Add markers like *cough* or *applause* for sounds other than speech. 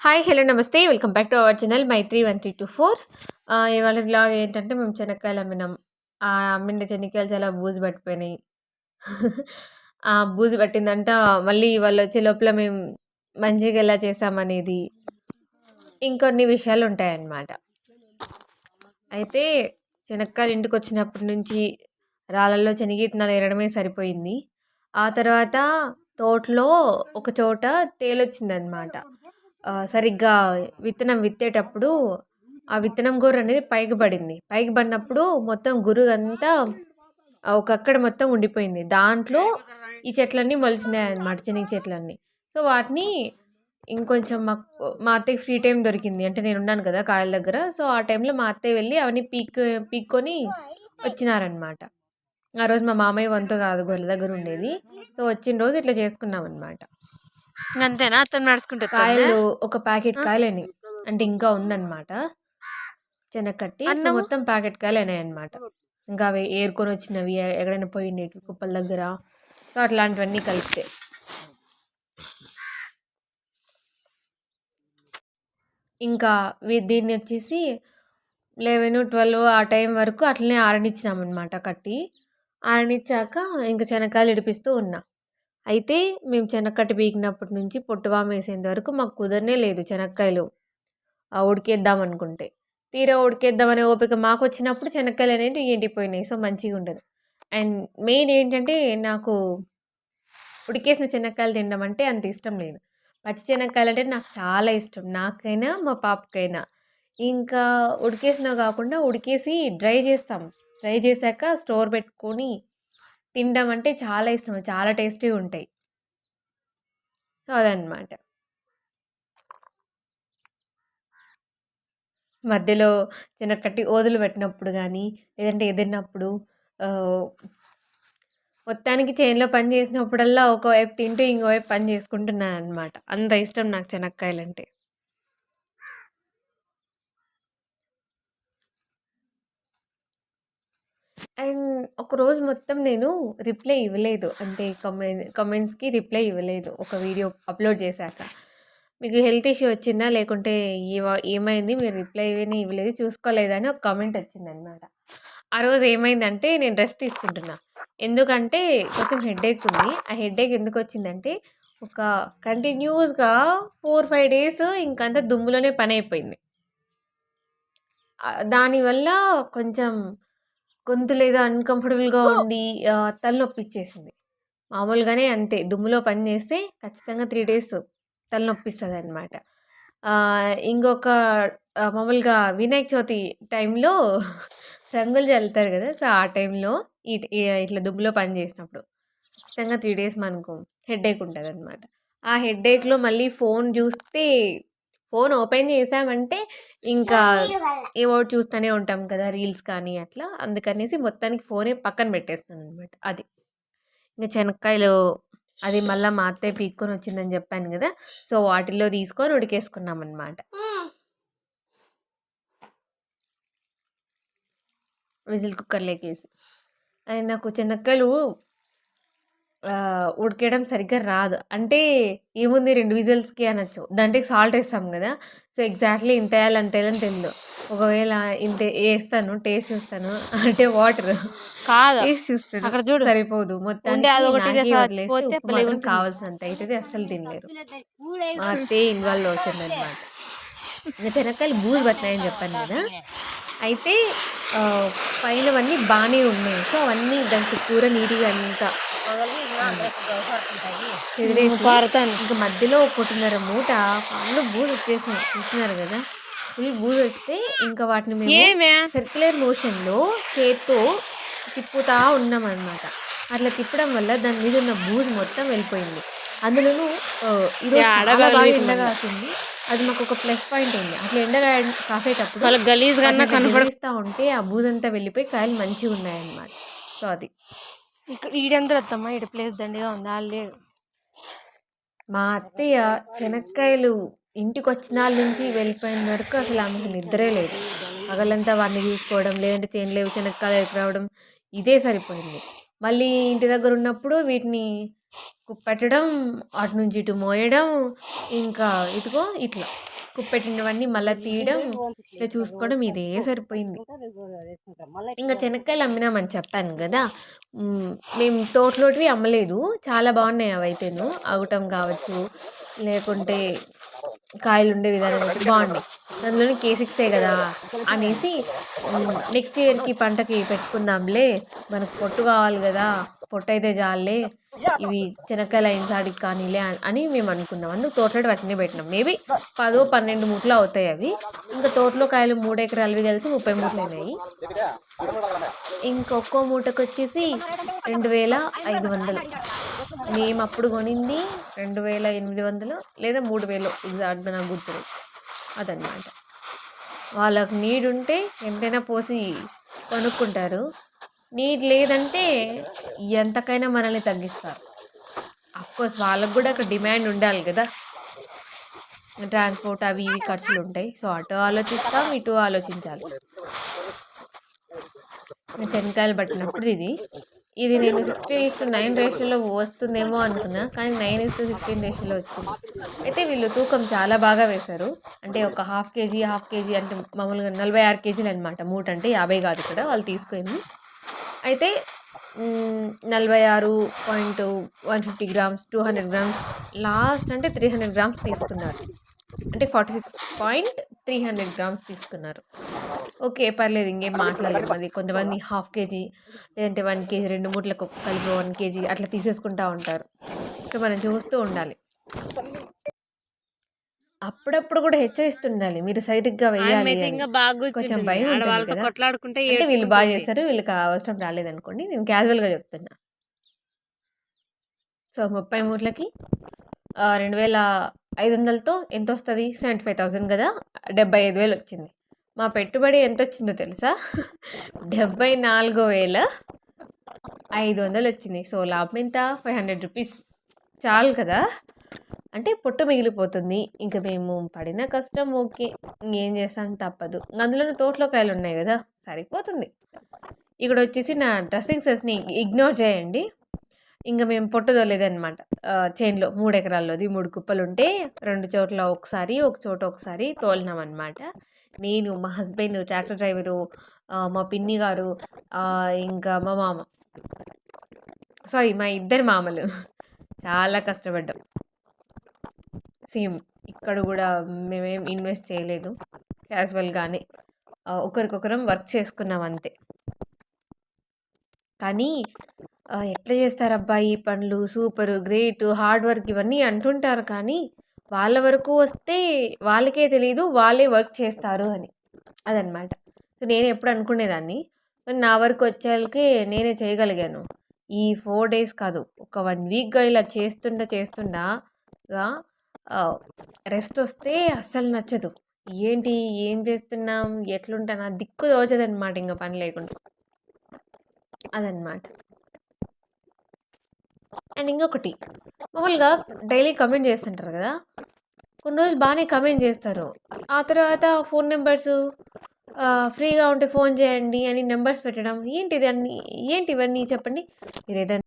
Hi hello namaste. Welcome back to our channel Maitri one three two four ఇవాళ blog ఏంటంటే మేము చెనక్కాయలు అమ్మినాం. ఆ అమ్మిన శనక్కాయలు చాలా బూజు పట్టిపోయినాయి. *laughs* ఆ బూజు పట్టిందంట. మళ్ళీ వాళ్ళు వచ్చే లోపల మేము మంచిగా ఎలా చేసామనేది ఇంకొన్ని విషయాలు ఉంటాయన్నమాట. అయితే శనక్కాయలు ఇంటికి వచ్చినప్పటి నుంచి రాళ్ళల్లో శనగీతనాలు ఎరడమే సరిపోయింది. ఆ తర్వాత తోటలో ఒక చోట తేలొచ్చిందనమాట సరిగ్గా విత్తనం విత్తేటప్పుడు ఆ విత్తనం గోరు అనేది పైకి పడింది. పైకి పడినప్పుడు మొత్తం గురుగు అంతా ఒకక్కడ మొత్తం ఉండిపోయింది. దాంట్లో ఈ చెట్లన్నీ మొలిచినాయి అన్నమాట చెట్లన్నీ. సో వాటిని ఇంకొంచెం మాకు మా అత్తయ్యకి ఫ్రీ టైం దొరికింది. అంటే నేను ఉన్నాను కదా కాయల దగ్గర. సో ఆ టైంలో మా అత్తయ్య వెళ్ళి అవన్నీ పీక్ పీక్కొని వచ్చినారనమాట ఆ రోజు మా మామయ్య వంతు కాదు గొర్రెల దగ్గర ఉండేది. సో వచ్చిన రోజు ఇట్లా చేసుకున్నాం అనమాట అంతేనా? అతను నడుచుకుంటే కాయలు ఒక ప్యాకెట్ కాయలని అంటే ఇంకా ఉందన్నమాట. చెనక్కట్టి సో మొత్తం ప్యాకెట్ కాయలు అనమాట ఇంకా అవి ఏరుకొని వచ్చినవి ఎక్కడైనా పోయిండేవి కుప్పల దగ్గర. సో అట్లాంటివన్నీ కలిపితే. ఇంకా దీన్ని వచ్చేసి లెవెన్ ట్వెల్వ్ ఆ టైం వరకు అట్లనే ఆరనిచ్చినామన్నమాట కట్టి. ఆరనిచ్చాక ఇంకా శనక్కాయలు ఇడిపిస్తూ ఉన్నా. అయితే మేము శనక్కట్టు పీకినప్పటి నుంచి పొట్టువామ వేసేంత వరకు మాకు కుదరనే లేదు చెనక్కాయలు. ఉడికేద్దాం అనుకుంటే. తీరా ఉడికేద్దామనే ఓపిక మాకు వచ్చినప్పుడు చెనక్కాయలు అనేవి ఎండిపోయినాయి సో మంచిగా ఉండదు. అండ్ మెయిన్ ఏంటంటే నాకు ఉడికేసిన శనక్కాయలు తినడం అంటే అంత ఇష్టం లేదు. పచ్చి చెనక్కాయలు అంటే నాకు చాలా ఇష్టం. నాకైనా మా పాపకైనా. ఇంకా ఉడికేసినా కాకుండా ఉడికేసి డ్రై చేస్తాం. డ్రై చేశాక స్టోర్ పెట్టుకొని తినడం అంటే చాలా ఇష్టం. చాలా టేస్టీగా ఉంటాయి. సో అదనమాట మధ్యలో చిన్నకట్టి ఓదులు పెట్టినప్పుడు కానీ లేదంటే ఎదిరినప్పుడు మొత్తానికి చేనులో పని చేసినప్పుడల్లా ఒకవైపు తింటూ ఇంకోవైపు పని చేసుకుంటున్నాను అనమాట అంత ఇష్టం నాకు చెనక్కాయలు అంటే అండ్ ఒకరోజు మొత్తం నేను రిప్లై ఇవ్వలేదు. అంటే కమెంట్ కమెంట్స్కి రిప్లై ఇవ్వలేదు. ఒక వీడియో అప్లోడ్ చేశాక. మీకు హెల్త్ ఇష్యూ వచ్చిందా? లేకుంటే ఏమైంది? మీరు రిప్లై ఇవ్వని ఇవ్వలేదు. చూసుకోలేదని ఒక కామెంట్ వచ్చిందనమాట ఆ రోజు ఏమైందంటే నేను రెస్ట్ తీసుకుంటున్నా. ఎందుకంటే కొంచెం హెడేక్ ఉంది. ఆ హెడేక్ ఎందుకు వచ్చిందంటే ఒక కంటిన్యూస్గా ఫోర్ ఫైవ్ డేస్ ఇంకంతా దుమ్ములోనే పని అయిపోయింది. దానివల్ల కొంచెం గొంతు లేదా అన్‌కంఫర్టబుల్‌గా ఉండి తలనొప్పి ఇచ్చేసింది మామూలుగానే అంతే. దుమ్ములో పని చేస్తే ఖచ్చితంగా త్రీ డేస్ అనమాట ఇంకొక మామూలుగా వినాయక చవితి టైంలో రంగులు చల్లుతారు కదా సో, ఆ టైంలో ఇట్ ఇట్లా దుమ్ములో పని చేసినప్పుడు ఖచ్చితంగా త్రీ డేస్ మనకు హెడేక్ అనమాట ఆ హెడేక్‌లో మళ్ళీ ఫోన్ చూస్తే ఫోన్ ఓపెన్ చేసామంటే ఇంకా ఏవో చూస్తూనే ఉంటాం కదా రీల్స్ కానీ అట్లా. అందుకనేసి మొత్తానికి ఫోనే పక్కన పెట్టేస్తాను అనమాట అది. ఇంకా శనక్కాయలు అది మళ్ళీ మా అత్తయ్య పీక్కొని వచ్చిందని చెప్పాను కదా సో వాటిల్లో తీసుకొని ఉడికేసుకున్నాం అనమాట విజిల్ కుక్కర్లోకి వేసి. అది నాకు శనక్కాయలు ఉడికేయడం సరిగ్గా రాదు. అంటే ఏముంది రెండు విజిల్స్‌కి అనొచ్చు. దాంట్లోకి సాల్ట్ వేస్తాం కదా సో, ఎగ్జాక్ట్‌లీ ఇంత వేయాలి అంత వేయాలని తెలీదు. ఒకవేళ ఇంత వేస్తాను టేస్ట్ చూస్తాను. అంటే వాటర్ కాదు. టేస్ట్ చూస్తాను. అక్కడ చూడు. సరిపోదు. మొత్తానికి కావాల్సినంత అయితే అస్సలు తినలేరు. అత్తయ్య ఇన్వాల్వ్ అవుతుందనమాట. ఇంకా శనక్కాయలు బూజు పట్టినాయని చెప్పాను కదా! అయితే పైనవన్నీ బాగానే ఉన్నాయి. సో, అవన్నీ దానికి కూర నీట్‌గా అంతా ఇంకా మధ్యలో ఒకటిన్నర మూట ఫుల్ బూజు వచ్చేసినాయి. చూస్తున్నారు కదా? ఫుల్ బూజు వస్తే ఇంకా వాటిని మేము సర్క్యులర్ మోషన్లో చేత్తో తిప్పుతా ఉన్నాం అనమాట అట్లా తిప్పడం వల్ల దాని మీద ఉన్న బూజు మొత్తం వెళ్ళిపోయింది. అందులోనూ ఈరోజు చాలా బాగా ఎండ కాసింది. అది మాకు ఒక ప్లస్ పాయింట్ ఉంది అట్లా ఎండగా కాసేటప్పుడు గలీజ్ కనిపిస్తూ ఉంటే ఆ బూజంతా వెళ్ళిపోయి కాయలు మంచిగా ఉన్నాయన్నమాట. సో అది. ఇక్కడ ఈడంతా వద్దమ్మా ఈడ ప్లేస్ దండిగా ఉంది లేదు మా అత్తయ్య శనక్కాయలు ఇంటికి వచ్చిన నుంచి వెళ్ళిపోయిన వరకు అసలు ఆమెకు నిద్రే లేదు. పగలంతా వాడిని చూసుకోవడం లేదంటే చేనులేవి శనక్కాయలు రావడం ఇదే సరిపోయింది. మళ్ళీ ఇంటి దగ్గర ఉన్నప్పుడు వీటిని పెట్టడం అటు నుంచి ఇటు మోయడం ఇంకా ఇదిగో ఇట్లా. కుప్పెట్టినవన్నీ మళ్ళీ తీయడం ఇట్లా చూసుకోవడం ఇదే సరిపోయింది. ఇంకా శనక్కాయలు అమ్మినామని చెప్పాను కదా మేము తోటలోటివి అమ్మలేదు చాలా బాగున్నాయి అవైతేను అగటం కావచ్చు లేకుంటే కాయలు ఉండే విధానం బాగున్నాయి. అందులోని కే సిక్సే కదా అనేసి నెక్స్ట్ ఇయర్కి పంటకి పెట్టుకుందాంలే మనకు పొట్టు కావాలి కదా పొట్టు అయితే చాలే ఇవి శనక్కాయలు అయిన సాడికి కానీలే అని- అని మేము అనుకున్నాం. అందుకు తోటలో వాటిని పెట్టినాం. మేబీ పదో పన్నెండు మూట్లు అవుతాయి అవి. ఇంకా తోటలో కాయలు మూడు ఎకరాలవి కలిసి ముప్పై మూట్లు అయినాయి. ఇంకొక మూటకు వచ్చేసి రెండు వేల ఐదు వందలు. మేము అప్పుడు కొనింది రెండు వేల ఎనిమిది వందలు లేదా మూడు వేలు. ఎగ్జాక్ట్గా నాకు గుర్తులేదు అదనమాట వాళ్ళకు నీడుంటే ఉంటే ఎంతైనా పోసి కొనుక్కుంటారు. నీరు లేదంటే ఎంతకైనా మనల్ని తగ్గిస్తారు. అఫ్కోర్స్ వాళ్ళకు కూడా అక్కడ డిమాండ్ ఉండాలి కదా. ట్రాన్స్పోర్ట్ అవి ఇవి ఖర్చులు ఉంటాయి. సో అటు ఆలోచిస్తాం ఇటు ఆలోచించాలి. శనక్కాయలు పట్టినప్పుడు ఇది. ఇది నేను సిక్స్టీన్ ఇస్ టు నైన్ రేషియోలో వస్తుందేమో అనుకున్నా కానీ నైన్ ఇస్ టు సిక్స్టీన్ రేషియోలో వచ్చింది. అయితే వీళ్ళు తూకం చాలా బాగా వేశారు. అంటే ఒక హాఫ్ కేజీ హాఫ్ కేజీ అంటే మామూలుగా నలభై ఆరు కేజీలు అనమాట మూట అంటే యాభై కాదు ఇక్కడ వాళ్ళు తీసుకుంది అయితే నలభై ఆరు point one fifty grams two hundred grams last అంటే త్రీ హండ్రెడ్ గ్రామ్స్ తీసుకున్నారు. అంటే forty six point three hundred grams తీసుకున్నారు. ఓకే పర్లేదు ఇంకేం మాట్లాడలేదు అది కొంతమంది హాఫ్ కేజీ లేదంటే వన్ కేజీ రెండు మూట్లకు కలిపి వన్ కేజీ అట్లా తీసేసుకుంటా ఉంటారు. సో మనం చూస్తూ ఉండాలి. అప్పుడప్పుడు కూడా హెచ్చరిస్తుండాలి. మీరు సరిగ్గా వేయాలి కొంచెం భయం ఉంటుంది. కొట్లాడుకుంటే అంటే వీళ్ళు బాగా. చేస్తారు వీళ్ళకి అవసరం రాలేదనుకోండి. నేను క్యాజువల్గా చెప్తున్నా. సో ముప్పై మూట్లకి రెండు వేల ఐదు వందలతో ఎంత వస్తుంది సెవెంటీ ఫైవ్ థౌజండ్ కదా. డెబ్బై ఐదు వేలు వచ్చింది. మా పెట్టుబడి ఎంత వచ్చిందో తెలుసా? డెబ్బై నాలుగు వేల ఐదు వందలు వచ్చింది. సో లాభం ఎంత? Five hundred rupees. చాలు కదా. అంటే పొట్టు మిగిలిపోతుంది. ఇంకా మేము పడిన కష్టం ఓకే. ఇంకేం చేస్తాం? తప్పదు. అందులోనే తోటలో కాయలు ఉన్నాయి కదా? సరిపోతుంది. ఇక్కడ వచ్చేసి నా డ్రెస్సింగ్ సెస్ని ఇగ్నోర్ చేయండి. ఇంకా మేము పొట్టు తోలేదనమాట చేన్లో మూడు ఎకరాల్లోది మూడు కుప్పలు ఉంటే రెండు చోట్ల ఒకసారి ఒక చోట ఒకసారి తోలినాం అనమాట నేను మా హస్బెండ్ ట్రాక్టర్ డ్రైవరు మా పిన్ని గారు ఇంకా మా మామ. సారీ మా ఇద్దరు మామలు. చాలా కష్టపడ్డాం. సేమ్ ఇక్కడ కూడా మేమేం ఇన్వెస్ట్ చేయలేదు. క్యాజువల్గానే ఒకరికొకరం వర్క్ చేసుకున్నాం అంతే. కానీ ఎట్లా చేస్తారబ్బా ఈ పనులు? సూపర్ గ్రేట్ హార్డ్ వర్క్ ఇవన్నీ అంటుంటారు కానీ వాళ్ళ వరకు వస్తే వాళ్ళకే తెలియదు వాళ్ళే వర్క్ చేస్తారు అని. అదనమాట సో నేను ఎప్పుడు అనుకునేదాన్ని నా వరకు వచ్చేళ్ళకి నేనే చేయగలిగాను. ఈ ఫోర్ డేస్ కాదు ఒక వన్ వీక్గా ఇలా చేస్తుండ చేస్తుండగా రెస్ట్ వస్తే అస్సలు నచ్చదు. ఏంటి ఏం చేస్తున్నాం ఎట్లుంటానా ఆ దిక్కు తోచదనమాట ఇంకా పని లేకుండా. అదనమాట అండ్ ఇంకొకటి మామూలుగా డైలీ కమెంట్ చేస్తుంటారు కదా కొన్ని రోజులు బాగానే కమెంట్ చేస్తారు. ఆ తర్వాత ఫోన్ నెంబర్స్ ఫ్రీగా ఉంటే ఫోన్ చేయండి అని నెంబర్స్ పెట్టడం ఏంటి ఇదన్నీ ఏంటి ఇవన్నీ చెప్పండి? మీరు ఏదైనా